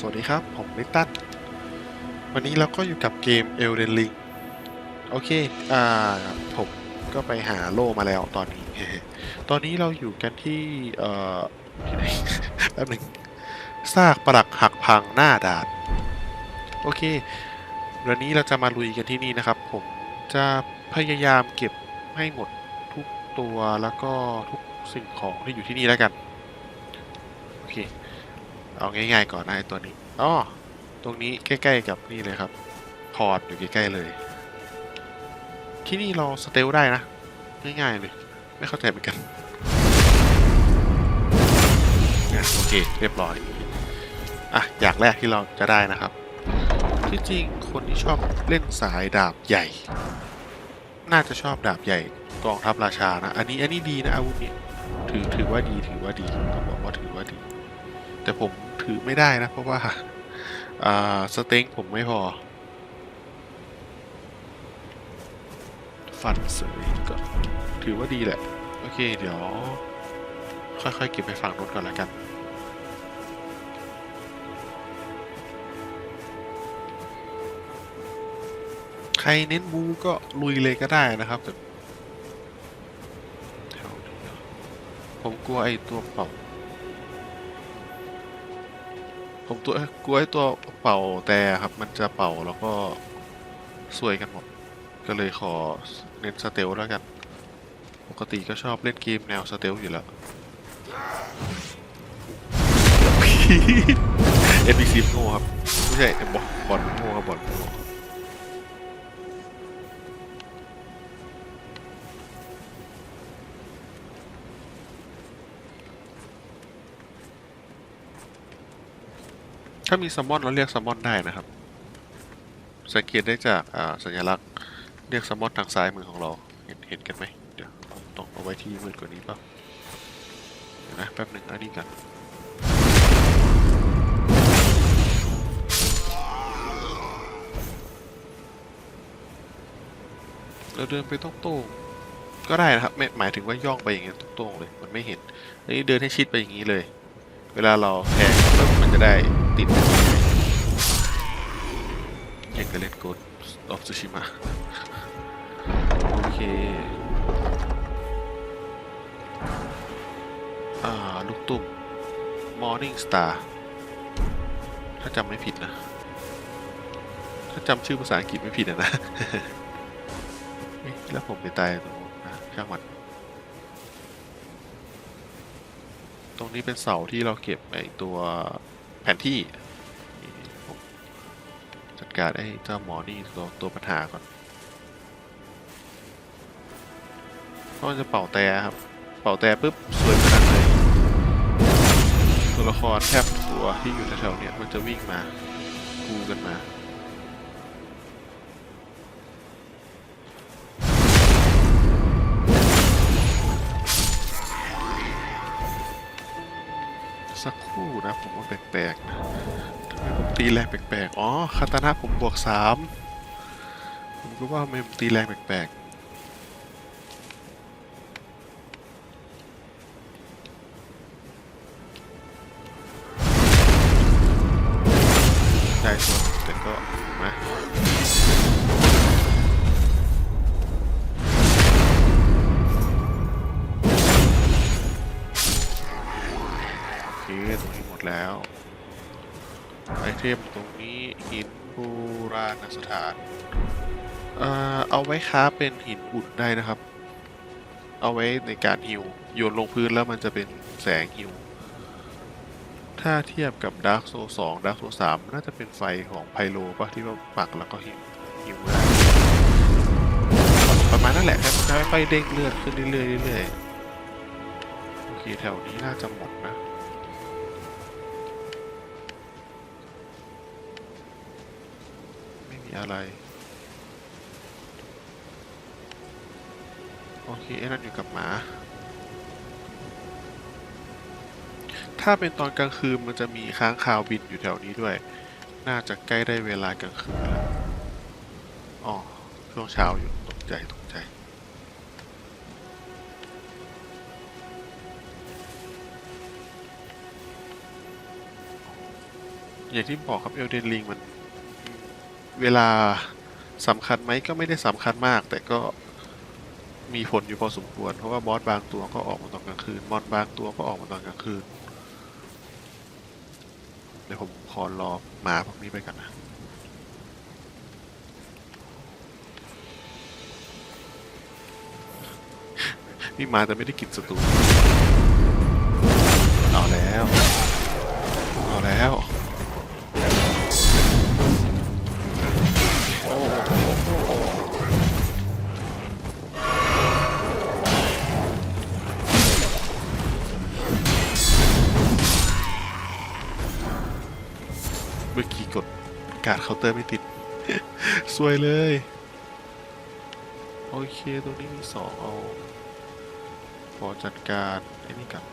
สวัสดีครับ ผมลิตันวันนี้เราก็อยู่กับเกม Elden Ring โอเค อ่า ผมก็ไปหาโล่มาแล้วตอนนี้ ตอนนี้เราอยู่กันที่ เอ่อที่ไหนแป๊บหนึ่งซากปรักหักพังหน้าด่านโอเค วันนี้เราจะมาลุยกันที่นี่นะครับ ผมจะพยายามเก็บให้หมดทุกตัวแล้วก็ทุกสิ่งของที่อยู่ที่นี่แล้วกัน โอเค เอาง่ายๆก่อนนะไอ้ตัวนี้อ๋อตรงนี้ใกล้ๆกับนี่เลยครับ พอร์ตอยู่ใกล้ๆเลย ที่นี่เราสเตลได้นะ ง่ายๆเลย ไม่เข้าใจเหมือนกันโอเค เรียบร้อย อะ อย่างแรกที่เราจะได้นะครับ ที่จริงคนที่ชอบเล่นสายดาบใหญ่ น่าจะชอบดาบใหญ่กองทัพราชานะ อันนี้อันนี้ดีนะอาวุธนี้ถือถือว่าดีถือว่าดีต้องบอกว่าถือว่าดี แต่ผม ถือไม่ได้นะ เพราะว่าอ่าสเต็งผมไม่พอ ฟันเสยก็ถือว่าดีแหละ โอเค เดี๋ยว ค่อยๆ เก็บไปฝั่งนู้นก่อนแล้วกันใครเน้นบูก็ลุยเลยก็ได้นะครับแต่ผมกลัวไอ้ตัวเป่า ผมตัวกลัวไอ้ตัวเป่าแต่ครับ มันจะเป่าแล้วก็ซวยกันหมด ก็เลยขอเน้นสเตลแล้วกัน ปกติก็ชอบเล่นเกมแนวสเตลอยู่แล้วเอ็นบีซีโง่ครับ ไม่ใช่บอลบอลโง่ครับบอล ถ้ามีซัมมอนเราเรียกซัมมอนได้นะครับ สังเกตได้จากสัญลักษณ์เรียกซัมมอนทางซ้ายมือของเรา เห็นเห็นกันไหมเดี๋ยวผมต้องเอาไว้ที่มืดกว่านี้เปล่าเดี๋ยวนะแป๊บหนึ่งอันนี้กันเราเดินไปต้องโต้งก็ได้นะครับไม่หมายถึงว่าย่องไปอย่างเงี้ยตรงๆเลย มันไม่เห็นอันนี้เดินให้ชิดไปอย่างนี้เลย เวลาเราแทงมันจะได้ ติดอย่งกับเล่นโกดออฟซูชิมะโอเคอ่าลูกตุ้ม Morning Star ถ้าจำไม่ผิดนะ ถ้าจำชื่อภาษาอังกฤษไม่ผิดอะนะแล้วผมไปตายตรงนู้นนะช่างมันตรงนี้เป็นเสาที่เราเก็บไอตัว แผนที่จัดการไอ้เจ้าหมอนี่ตัวตัวปัญหาก่อนเพราะมันจะเป่าแต่ครับ เป่าแต่ปุ๊บสวยขนาดเลยตัวละครแทบตัวที่อยู่แถวๆเนี้ยมันจะวิ่งมากูกันมา นะ ผมว่าแปลกๆนะทำไมผมตีแรงแปลกๆ อ๋อคาตานะผมบวกสามผมก็ว่าทำไมผมตีแรงแปลกๆ อตรงนี้หมดแล้ว ไอเทมตรงนี้หินโบราณสถานเอ่อเอาไว้ค้าเป็นหินอุ่นได้นะครับ เอาไว้ในการฮิวโยนลงพื้นแล้วมันจะเป็นแสงฮิวถ้าเทียบกับด a r k กโซ2 Dark Souls 3น่าจะเป็นไฟของไพโลป่ะที่ว่าปักแล้วก็ฮิวฮิวได้ประมาณนั่นแหละครับค่อยๆเด้งเลือดขึ้นเรื่อยๆเรื่อยๆโอเคแถวนี้น่าจะหมดนะ มีอะไร โอเคไอ้นั่นอยู่กับหมา ถ้าเป็นตอนกลางคืนมันจะมีค้างคาวบินอยู่แถวนี้ด้วย น่าจะใกล้ได้เวลากลางคืนแล้วอ๋อช่วงเช้าอยู่ตกใจตกใจอย่างที่บอกครับเอลเดนลิงมัน เวลาสำคัญไหมก็ไม่ได้สำคัญมาก แต่ก็มีผลอยู่พอสมควร เพราะว่าบอสบางตัวก็ออกมาตอนกลางคืนมอนบางตัวก็ออกมาตอนกลางคืน เดี๋ยวผมขอรอหมาพวกนี้ไปก่อนนะนี่มาแต่ไม่ได้กินศัตรูเอาแล้ว เอาแล้ว การเคาน์เตอร์ไม่ติด สวยเลย โอเคตรงนี้มีสองเอาขอจัดการไอ้นี่กัน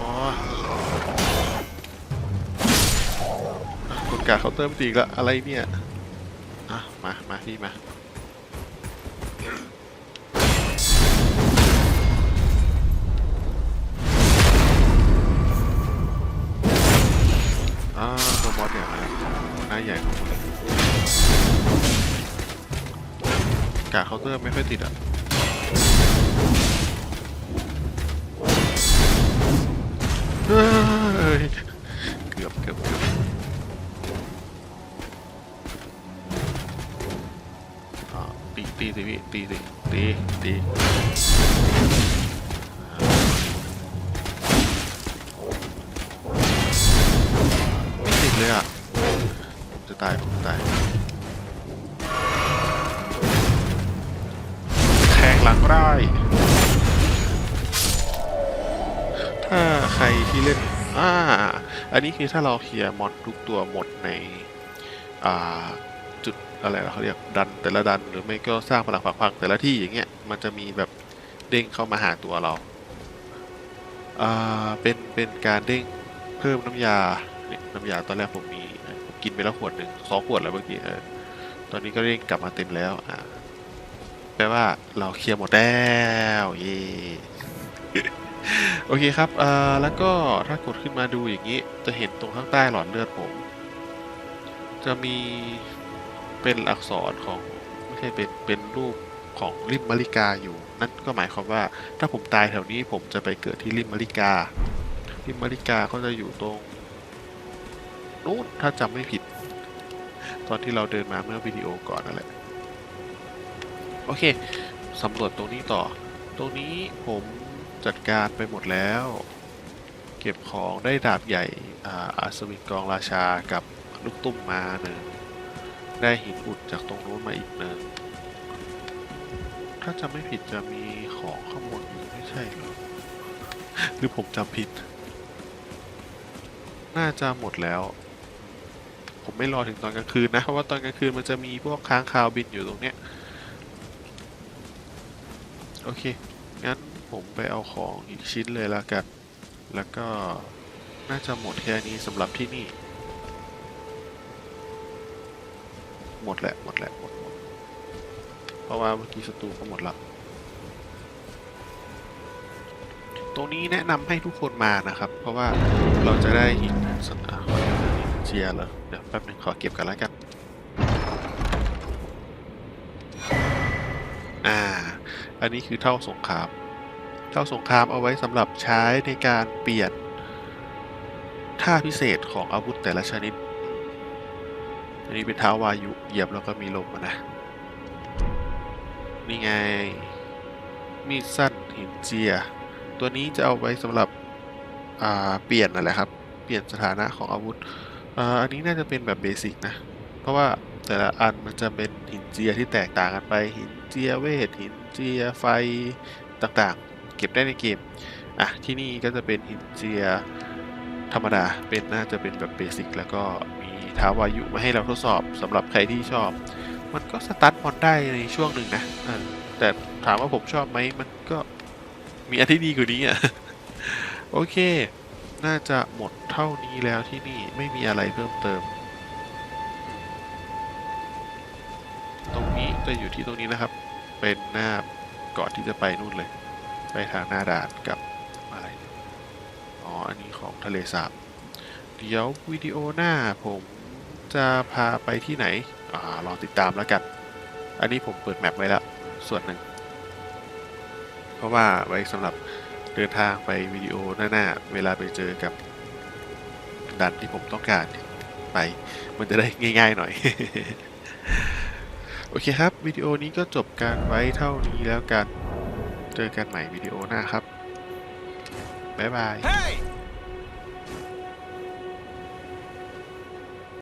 อ๋อกดการเคาน์เตอร์ไม่ติดล้วอะไรเนี่ย อะ มา มาพี่มา อ่าตัวบอสเนี่ยนะหน้าใหญ่ของมันกาเคาน์เตอร์ไม่ค่อยติดอะเกือบเกือบเกือบอ่าตีตีสิพี่ตีสิตีตี ถ้าใครที่เล่นอ่าอันนี้คือถ้าเราเคลียร์มอนทุกตัวหมดในอ่าจุดอะไรเขาเรียกดันแต่ละดันหรือไม่ก็สร้างพลังฝักพังแต่ละที่อย่างเงี้ยมันจะมีแบบเด้งเข้ามาหาตัวเราอ่าเป็นเป็นการเด้งเพิ่มน้ำยาเนี่ยน้ำยาตอนแรกผมมีผมกินไปแล้วขวดหนึ่งสองขวดแล้วเมื่อกี้เออตอนนี้ก็เด้งกลับมาเต็มแล้วอ่า แปลว่าเราเคลียร์หมดแล้วเย่โอเคครับเอ่อแล้วก็ถ้ากดขึ้นมาดูอย่างนี้ จะเห็นตรงข้างใต้หลอดเลือดผม จะมีเป็นอักษรของไม่ใช่เป็นเป็นรูปของริมมาริกาอยู่ นั่นก็หมายความว่า ถ้าผมตายแถวนี้ผมจะไปเกิดที่ริมมาริการิมมาริกาก็จะอยู่ตรงนู้นถ้าจำไม่ผิด ตอนที่เราเดินมาเมื่อวิดีโอก่อนนั่นแหละ โอเคสำรวจตรงนี้ต่อ ตรงนี้ผมจัดการไปหมดแล้ว เก็บของได้ดาบใหญ่อาอัศวินกองราชากับลูกตุ้มมาหนึ่งได้หินอุดจากตรงนู้นมาอีกหนึ่งถ้าจำไม่ผิดจะมีของข้างบนอยู่ไม่ใช่หรอหรือผมจำผิด น่าจะหมดแล้ว ผมไม่รอถึงตอนกลางคืนนะ เพราะว่าตอนกลางคืนมันจะมีพวกค้างคาวบินอยู่ตรงเนี้ย โอเค งั้นผมไปเอาของอีกชิ้นเลยล้วกัน แล้วก็น่าจะหมดแค่นี้สำหรับที่นี่ หมดแหละ หมดแหละ หมดหมดเพราะว่าเมื่อกี้ศัตรูก็หมดละตรงนี้แนะนำให้ทุกคนมานะครับ เพราะว่าเราจะได้หินสนาเชียร์เหรอเดี๋ยวแป๊บหนึงขอเก็บกันแล้วกัน อันนี้คือเท่าสงคราม เท่าสงครามเอาไว้สำหรับใช้ในการเปลี่ยนท่าพิเศษของอาวุธแต่ละชนิด อันนี้เป็นเท้าวายุเหยียบแล้วก็มีลมนะ นี่ไง มีดสั้นหินเจีย ตัวนี้จะเอาไว้สำหรับเปลี่ยนนั่นแหละครับ เปลี่ยนสถานะของอาวุธอันนี้น่าจะเป็นแบบเบสิกนะ เพราะว่าแต่ละอันมันจะเป็นหินเจียที่แตกต่างกันไป หินเจียเวทหิน เจียไฟต่างๆ เก็บได้ในเกม อะ ที่นี่ก็จะเป็นหินเจียธรรมดา เป็นน่าจะเป็นแบบเบสิกแล้วก็มีท้าวายุมาให้เราทดสอบสำหรับใครที่ชอบ มันก็สตาร์ทมอนได้ในช่วงหนึ่งนะแต่ถามว่าผมชอบไหมมันก็มีอันที่ดีกว่านี้อะ โอเค น่าจะหมดเท่านี้แล้วที่นี่ไม่มีอะไรเพิ่มเติม ตรงนี้จะอยู่ที่ตรงนี้นะครับ เป็นหน้าก่อนที่จะไปนู่นเลย ไปทางหน้าด่านกับอะไรอ๋อ อันนี้ของทะเลสาบ เดี๋ยววิดีโอหน้าผมจะพาไปที่ไหน อ่ารอติดตามแล้วกัน อันนี้ผมเปิดแมปไว้แล้ว ส่วนหนึ่ง เพราะว่าไว้สำหรับเดินทางไปวิดีโอหน้าๆเวลาไปเจอกับดันที่ผมต้องการไป มันจะได้ง่าย ๆ หน่อย โอเคครับ วิดีโอนี้ก็จบการไว้เท่านี้แล้วกัน เจอกันใหม่วิดีโอหน้าครับ บ๊ายบาย Hey!